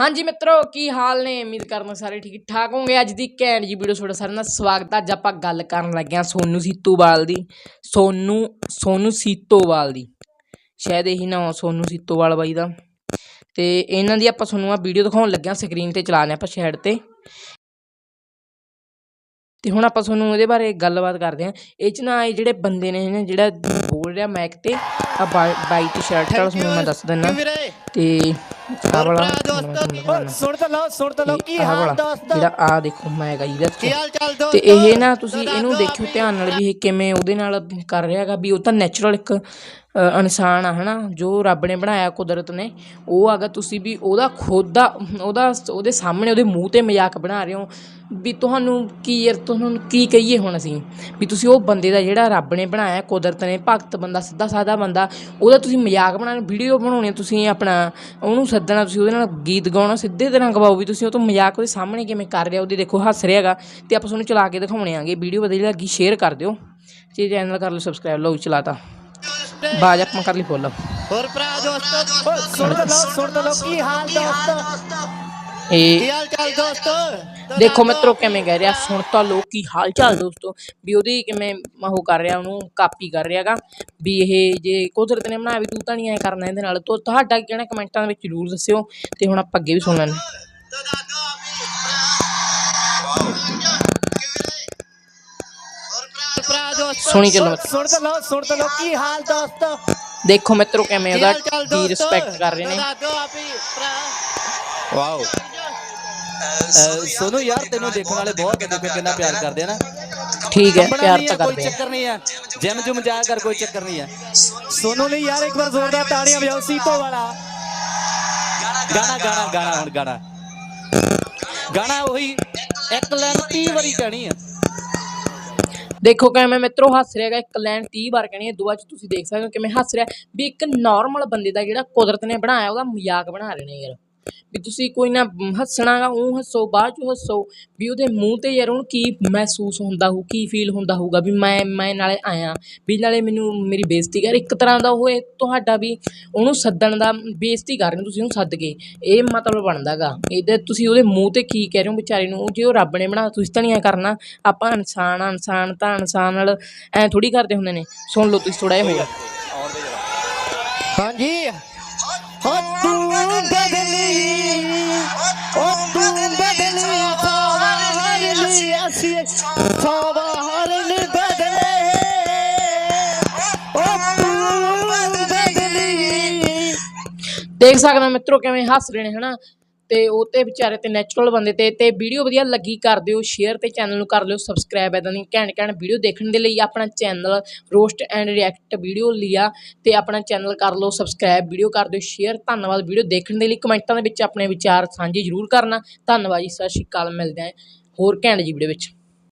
ਹਾਂਜੀ ਮਿੱਤਰੋ ਕੀ ਹਾਲ ਨੇ? ਉਮੀਦ ਕਰਦਾ ਸਾਰੇ ਠੀਕ ਠਾਕ ਹੋਵੋਗੇ ਅੱਜ ਦੀ ਘੈਂਟ ਜੀ ਵੀਡੀਓ ਤੁਹਾਡਾ ਸਾਰਿਆਂ ਦਾ ਸਵਾਗਤ ਹੈ ਅੱਜ ਆਪਾਂ ਗੱਲ ਕਰਨ ਲੱਗੇ ਹਾਂ ਸੋਨੂ ਸੀਤੋਵਾਲ ਦੀ। ਸੋਨੂ ਸੋਨੂ ਸੀਤੋਵਾਲ ਦੀ। ਸ਼ਾਇਦ ਇਹੀ ਨਾਮ ਸੋਨੂ ਸੀਤੋਵਾਲ ਬਾਈ ਦਾ। ਤੇ ਇਹਨਾਂ ਦੀ ਆਪਾਂ ਤੁਹਾਨੂੰ ਆ ਵੀਡੀਓ ਦਿਖਾਉਣ ਲੱਗਿਆ ਸਕਰੀਨ ਤੇ ਚਲਾਣੇ ਆਪਾਂ ਸਾਈਡ ਤੇ। ਤੇ ਹੁਣ ਆਪਾਂ ਤੁਹਾਨੂੰ ਇਹਦੇ ਬਾਰੇ ਗੱਲਬਾਤ ਕਰਦੇ ਹਾਂ। ਇਹ ਚ ਨਾ ਇਹ ਜਿਹੜੇ ਬੰਦੇ ਨੇ ਨਾ ਜਿਹੜਾ ਬੋਲ ਰਿਹਾ ਮਾਈਕ ਤੇ ਆ ਬਾਈ ਟੀ-ਸ਼ਰਟ ਵਾਲਾ ਤੁਹਾਨੂੰ ਮੈਂ ਦੱਸ ਦਿੰਦਾ। ਤੇ ਆਹ ਵਾਲਾ ਭਰਾ ਤੁਹਾਨੂੰ ਦੋਸਤੋ ਦਿਖਾਉਣਾ। ਸੁਣ ਤਾਂ ਲਓ ਸੁਣ ਤਾਂ ਲਓ ਕੀ ਆਹ ਹਾਲ ਵਾਲਾ ਦੋਸਤੋ ਜਿਹੜਾ ਆ ਦੇਖੋ ਮੈਂ ਹੈਗਾ ਇਹਦਾ ਕੀ ਹਾਲ ਚਾਲ ਦੋਸਤੋ ਤੇ ਇਹ ਨਾ ਤੁਸੀਂ ਇਹਨੂੰ ਦੇਖਿਓ ਧਿਆਨ ਨਾਲ ਵੀ ਇਹ ਕਿਵੇਂ ਉਹਦੇ ਨਾਲ ਕਰ ਰਿਹਾ ਹੈਗਾ ਵੀ ਉਹ ਤਾਂ ਨੈਚੁਰਲ ਇੱਕ ਇਨਸਾਨ ਆ ਹਨਾ? ਜੋ ਰੱਬ ਨੇ ਬਣਾਇਆ ਕੁਦਰਤ ਨੇ ਉਹ ਅਗਰ ਤੁਸੀਂ ਵੀ ਉਹਦਾ ਖੁਦ ਦਾ ਉਹਦਾ ਉਹਦੇ ਸਾਹਮਣੇ ਉਹਦੇ ਮੂੰਹ ਤੇ ਮਜ਼ਾਕ ਬਣਾ ਰਹੇ ਹੋ ਵੀ ਤੁਹਾਨੂੰ ਕੀ ਯਾਰ ਤੁਹਾਨੂੰ ਕੀ ਕਹੀਏ ਹੁਣ ਅਸੀਂ? ਵੀ ਤੁਸੀਂ ਉਹ ਬੰਦੇ ਦਾ ਜਿਹੜਾ ਰੱਬ ਨੇ ਬਣਾਇਆ ਕੁਦਰਤ ਨੇ ਭਗਤ ਬੰਦਾ ਸਿੱਧਾ ਸਾਦਾ ਬੰਦਾ ਉਹਦਾ ਤੁਸੀਂ ਮਜ਼ਾਕ ਬਣਾਉਣਾ ਵੀਡੀਓ ਬਣਾਉਣੀ ਆ, ਤੁਸੀਂ ਆਪਣਾ ਉਹਨੂੰ ਸੱਦਣਾ ਤੁਸੀਂ ਉਹਦੇ ਨਾਲ ਗੀਤ ਗਾਉਣਾ ਸਿੱਧੇ ਤਰ੍ਹਾਂ ਗਵਾਓ ਵੀ ਤੁਸੀਂ ਉਹ ਤੋਂ ਮਜ਼ਾਕ ਉਹਦੇ ਸਾਹਮਣੇ ਕਿਵੇਂ ਕਰ ਰਿਹਾ ਉਹਦੇ ਦੇਖੋ ਹੱਸ ਰਿਹਾ ਹੈਗਾ ਤੇ ਆਪਾਂ ਤੁਹਾਨੂੰ ਚਲਾ ਕੇ ਦਿਖਾਉਣੇ ਆਂਗੇ ਵੀਡੀਓ ਵਧੀਆ ਲੱਗੀ ਸ਼ੇਅਰ ਕਰ ਦਿਓ ਤੇ ਚੈਨਲ ਕਰ ਲਓ ਸਬਸਕ੍ਰਾਈਬ ਲਓ ਚਲਾਤਾ। ਬਾਜ ਆਪਾਂ ਕਰ ਲਈ ਫੁੱਲ ਹੋਰ ਭਰਾ ਦੋਸਤੋ ਸੁਣ ਲਓ ਸੁਣ ਲਓ ਕੀ ਹਾਲ ਦੋਸਤੋ? ਇਹ ਕੀ ਹਾਲ ਚਾਲ ਦੋਸਤੋ? ਦੇਖੋ ਮਿੱਤਰੋ ਕਿਵੇਂ ਕਹਿ ਰਿਹਾ ਸੁਣ ਤਾਂ ਲੋ ਕੀ ਹਾਲ ਚਾਲ ਦੋਸਤੋ। ਵੀ ਉਹਦੀ ਕਿਵੇਂ ਉਹ ਕਰ ਰਿਹਾ ਉਹਨੂੰ ਕਾਪੀ ਕਰ ਰਿਹਾਗਾ। ਵੀ ਇਹ ਜੇ ਕੁਦਰਤ ਨੇ ਬਣਾਇਆ ਵੀ ਤੂੰ ਤਾਂ ਨਹੀਂ ਐ ਕਰਨਾ ਇਹਦੇ ਨਾਲ। ਤੋ ਤੁਹਾਡਾ ਕੀ ਕਹਿਣਾ ਕਮੈਂਟਾਂ ਦੇ ਵਿੱਚ ਜ਼ਰੂਰ ਦੱਸਿਓ ਤੇ ਹੁਣ ਆਪਾਂ ਅੱਗੇ ਵੀ ਸੁਣ ਲੈਂਦੇ ਸੁਣੀ ਚੱਲੋ ਸੁਣ ਤਾਂ ਲਓ ਸੁਣ ਤਾਂ ਲਓ ਕੀ ਹਾਲ ਦੋਸਤੋ? ਦੇਖੋ ਮਿੱਤਰੋ ਕਿਵੇਂ ਕੀ ਉਹਦਾ ਦੋਸਤੋ? ਰਿਸਪੈਕਟ ਕਰ ਰਹੇ ਨੇ। ਵਾਓ। ਸੋਨੂ ਯਾਰ ਤੈਨੂੰ ਦੇਖਣ ਵਾਲੇ ਬਹੁਤ ਦੇਖੋ ਕਿੰਨਾ ਪਿਆਰ ਕਰਦੇ ਆ ਨਾ। ਠੀਕ ਹੈ ਪਿਆਰ ਤਾਂ ਕੋਈ ਕਰਦੇ ਆ। ਚੱਕਰ ਨਹੀਂ ਹੈ ਜਿਮ ਜੁਮ ਜਾਇਆ ਕਰ ਕੋਈ ਚੱਕਰ ਨਹੀਂ ਹੈ ਸੋਨੂ ਲਈ ਯਾਰ ਇੱਕ ਵਾਰ ਜ਼ੋਰਦਾਰ ਤਾੜੀਆਂ ਵਜਾਓ ਸੀਤੋ ਵਾਲਾ। ਗਾਣਾ ਗਾਣਾ ਗਾਣਾ ਹੁਣ ਗਾਣਾ। ਗਾਣਾ ਉਹੀ ਇੱਕ ਲਾਈਨ 30 ਵਾਰੀ ਕਹਿਣੀ ਹੈ ਦੇਖੋ ਕਿਵੇਂ ਮਿੱਤਰੋ ਹੱਸ ਰਿਹਾਗਾ ਇੱਕ ਲਾਈਨ 30 ਵਾਰ ਕਹਿਣੀ ਹੈ ਦੋ ਚ ਤੁਸੀਂ ਦੇਖ ਸਕਦੇ ਹੋ ਕਿਵੇਂ ਹੱਸ ਰਿਹਾ ਵੀ ਇੱਕ ਨਾਰਮਲ ਬੰਦੇ ਦਾ ਜਿਹੜਾ ਕੁਦਰਤ ਨੇ ਬਣਾਇਆ, ਉਹਦਾ ਮਜ਼ਾਕ ਬਣਾ ਰਹੇ ਨੇ ਯਾਰ। ਵੀ ਤੁਸੀਂ ਕੋਈ ਨਾ ਹੱਸਣਾਗਾ ਉਹ ਹੱਸੋ, ਬਾਅਦ ਚ ਹੱਸੋ, ਵੀ ਉਹਦੇ ਮੂੰਹ ਤੇ ਯਾਰ ਉਹਨੂੰ ਕੀ ਮਹਿਸੂਸ ਹੁੰਦਾ ਹੋਊ, ਕੀ ਫੀਲ ਹੁੰਦਾ ਹੋਊਗਾ, ਵੀ ਮੈਂ ਮੈਂ ਨਾਲੇ ਆਇਆ। ਵੀ ਨਾਲੇ ਮੈਨੂੰ ਮੇਰੀ ਬੇਇੱਜ਼ਤੀ ਕਰ, ਇੱਕ ਤਰ੍ਹਾਂ ਦਾ ਉਹ ਤੁਹਾਡਾ ਵੀ ਉਹਨੂੰ ਸੱਦਣ ਦਾ ਬੇਇੱਜ਼ਤੀ ਕਰ ਰਹੇ ਹੋ ਤੁਸੀਂ, ਉਹਨੂੰ ਸੱਦ ਕੇ। ਇਹ ਮਤਲਬ ਬਣਦਾਗਾ ਇਹਦੇ ਤੁਸੀਂ ਉਹਦੇ ਮੂੰਹ ਤੇ ਕੀ ਕਹਿ ਰਹੇ ਹੋ ਵਿਚਾਰੇ ਨੂੰ, ਜੇ ਉਹ ਰੱਬ ਨੇ ਬਣਾ ਤੁਸੀਂ ਤਾਂ ਨਹੀਂ ਐਂ ਕਰਨਾ। ਆਪਾਂ ਇਨਸਾਨ ਆ, ਇਨਸਾਨ ਤਾਂ ਇਨਸਾਨ ਨਾਲ ਐ ਥੋੜੀ ਕਰਦੇ ਹੁੰਦੇ ਨੇ। ਸੁਣ ਲਓ ਤੁਸੀਂ ਥੋੜਾ ਜਿਹਾ ਹੋਰ ਹਾਂਜੀ। ਹੋ ਤੂੰ ਲਈ ਅਸੀਂ ਫਵਾਰ ਬਦਲੇ ਹੋ ਤੂੰ ਬਦਲੀ ਦੇਖ ਸਕਦੇ ਹੋ ਮਿੱਤਰੋ ਕਿਵੇਂ ਹੱਸ ਰਹੇ ਨੇ, ਹਨਾ? ਤੇ ਉਹ ਤੇ ਵਿਚਾਰੇ ਤੇ ਨੈਚੁਰਲ ਬੰਦੇ ਤੇ ਤੇ ਵੀਡੀਓ ਵਧੀਆ ਲੱਗੀ, ਕਰ ਦਿਓ ਸ਼ੇਅਰ ਤੇ ਚੈਨਲ ਨੂੰ ਕਰ ਲਿਓ ਸਬਸਕ੍ਰਾਈਬ ਐਦਾਂ ਦੀ ਘੈਂਟ ਘੈਂਟ ਵੀਡੀਓ ਦੇਖਣ ਦੇ ਲਈ ਆਪਣਾ channel roast and react video ਲਿਆ ਤੇ ਆਪਣਾ ਚੈਨਲ ਕਰ ਲਓ ਸਬਸਕ੍ਰਾਈਬ ਵੀਡੀਓ ਕਰ ਦਿਓ ਸ਼ੇਅਰ ਧੰਨਵਾਦ ਵੀਡੀਓ ਦੇਖਣ ਦੇ ਲਈ, ਕਮੈਂਟਾਂ ਦੇ ਵਿੱਚ ਆਪਣੇ ਵਿਚਾਰ ਸਾਂਝੇ ਜ਼ਰੂਰ ਕਰਨਾ। ਧੰਨਵਾਦ ਜੀ, ਸਤਿ ਸ਼੍ਰੀ ਅਕਾਲ, ਮਿਲਦੇ ਹਾਂ। ਹੋਰ ਘੈਂਟ ਜੀ ਵੀਡੀਓ ਵਿੱਚ।